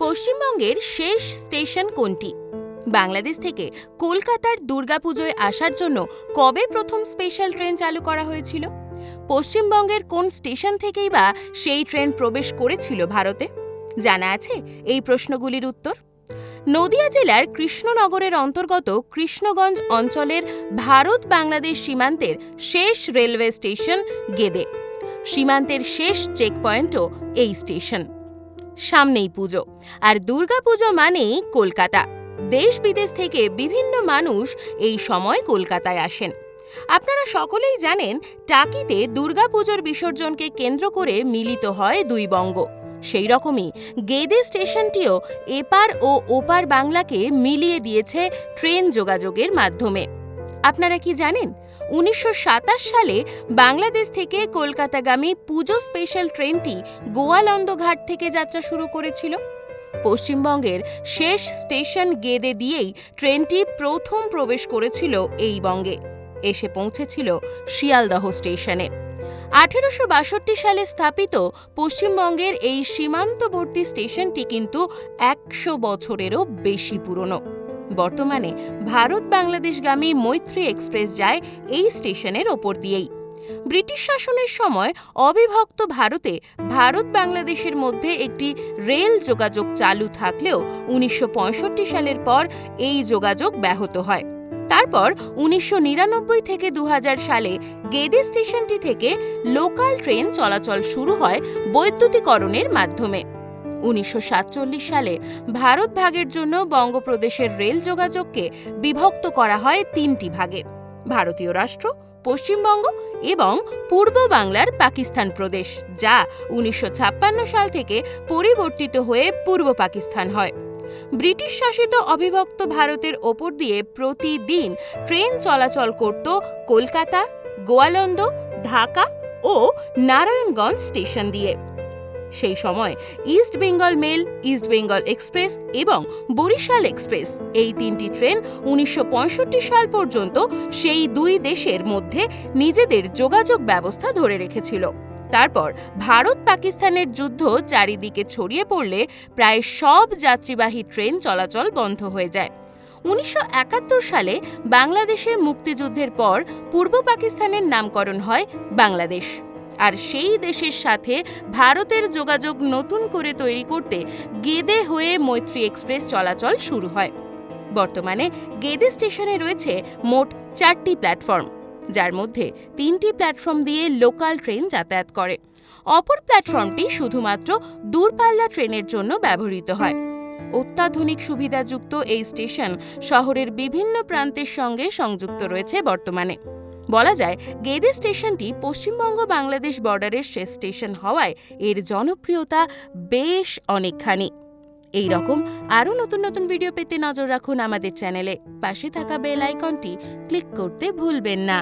পশ্চিমবঙ্গের শেষ স্টেশন কোনটি? বাংলাদেশ থেকে কলকাতার দুর্গাপুজোয় আসার জন্য কবে প্রথম স্পেশাল ট্রেন চালু করা হয়েছিল? পশ্চিমবঙ্গের কোন স্টেশন থেকেই বা সেই ট্রেন প্রবেশ করেছিল ভারতে? জানা আছে এই প্রশ্নগুলির উত্তর। নদিয়া জেলার কৃষ্ণনগরের অন্তর্গত কৃষ্ণগঞ্জ অঞ্চলের ভারত বাংলাদেশ সীমান্তের শেষ রেলওয়ে স্টেশন গেদে। সীমান্তের শেষ চেকপয়েন্টও এই স্টেশন সামনেই পুজো। আর দুর্গাপুজো মানেই কলকাতা। দেশ বিদেশ থেকে বিভিন্ন মানুষ এই সময় কলকাতায় আসেন। আপনারা সকলেই জানেন টাকিতে দুর্গাপুজোর বিসর্জনকে কেন্দ্র করে মিলিত হয় দুই বঙ্গ। সেই রকমই গেদে স্টেশনটিও এপার ও ওপার বাংলাকে মিলিয়ে দিয়েছে ট্রেন যোগাযোগের মাধ্যমে। আপনারা কি জানেন? উনিশশো সাতাশ সালে বাংলাদেশ থেকে কলকাতাগামী পুজো স্পেশাল ট্রেনটি গোয়ালন্দ ঘাট থেকে যাত্রা শুরু করেছিল। পশ্চিমবঙ্গের শেষ স্টেশন গেদে দিয়েই ট্রেনটি প্রথম প্রবেশ করেছিল এই বঙ্গে। এসে পৌঁছেছিল শিয়ালদহ স্টেশনে। আঠেরোশো বাষট্টি সালে স্থাপিত পশ্চিমবঙ্গের এই সীমান্তবর্তী স্টেশনটি কিন্তু একশো বছরেরও বেশি পুরনো। বর্তমানে ভারত বাংলাদেশগামী মৈত্রী এক্সপ্রেস যায় এই স্টেশনের ওপর দিয়েই। ব্রিটিশ শাসনের সময় অবিভক্ত ভারতে ভারত বাংলাদেশের মধ্যে একটি রেল যোগাযোগ চালু থাকলেও উনিশশো পঁয়ষট্টি সালের পর এই যোগাযোগ ব্যাহত হয়। তারপর উনিশশো নিরানব্বই থেকে দু হাজার সালে গেদে স্টেশনটি থেকে লোকাল ট্রেন চলাচল শুরু হয় বৈদ্যুতিকরণের মাধ্যমে। উনিশশো সাতচল্লিশ সালে ভারত ভাগের জন্য বঙ্গপ্রদেশের রেল যোগাযোগকে বিভক্ত করা হয় তিনটি ভাগে, ভারতীয় রাষ্ট্র, পশ্চিমবঙ্গ এবং পূর্ব বাংলার পাকিস্তান প্রদেশ, যা উনিশশো ছাপ্পান্ন সাল থেকে পরিবর্তিত হয়ে পূর্ব পাকিস্তান হয়। ব্রিটিশ শাসিত অবিভক্ত ভারতের ওপর দিয়ে প্রতিদিন ট্রেন চলাচল করত কলকাতা, গোয়ালন্দ, ঢাকা ও নারায়ণগঞ্জ স্টেশন দিয়ে। সেই সময় East Bengal mail, East Bengal express এবং বরিশাল এক্সপ্রেস, এই তিনটি ট্রেন উনিশশো পঁয়ষট্টি সাল পর্যন্ত সেই দুই দেশের মধ্যে নিজেদের যোগাযোগ ব্যবস্থা ধরে রেখেছিল। তারপর ভারত পাকিস্তানের যুদ্ধ চারিদিকে ছড়িয়ে পড়লে প্রায় সব যাত্রীবাহী ট্রেন চলাচল বন্ধ হয়ে যায়। উনিশশো একাত্তর সালে বাংলাদেশের মুক্তিযুদ্ধের পর পূর্ব পাকিস্তানের নামকরণ হয় বাংলাদেশ। আর সেই দেশের সাথে ভারতের যোগাযোগ নতুন করে তৈরি করতে গেদে হয়ে মৈত্রী এক্সপ্রেস চলাচল শুরু হয়। বর্তমানে গেদে স্টেশনে রয়েছে মোট চারটি প্ল্যাটফর্ম, যার মধ্যে তিনটি প্ল্যাটফর্ম দিয়ে লোকাল ট্রেন যাতায়াত করে। অপর প্ল্যাটফর্মটি শুধুমাত্র দূরপাল্লা ট্রেনের জন্য ব্যবহৃত হয়। অত্যাধুনিক সুবিধাযুক্ত এই স্টেশন শহরের বিভিন্ন প্রান্তের সঙ্গে সংযুক্ত রয়েছে বর্তমানে। বলা যায়, গেদে স্টেশনটি পশ্চিমবঙ্গ বাংলাদেশ বর্ডারের শেষ স্টেশন হওয়ায় এর জনপ্রিয়তা বেশ অনেকখানি। এই রকম আরও নতুন নতুন ভিডিও পেতে নজর রাখুন আমাদের চ্যানেলে। পাশে থাকা বেল আইকনটি ক্লিক করতে ভুলবেন না।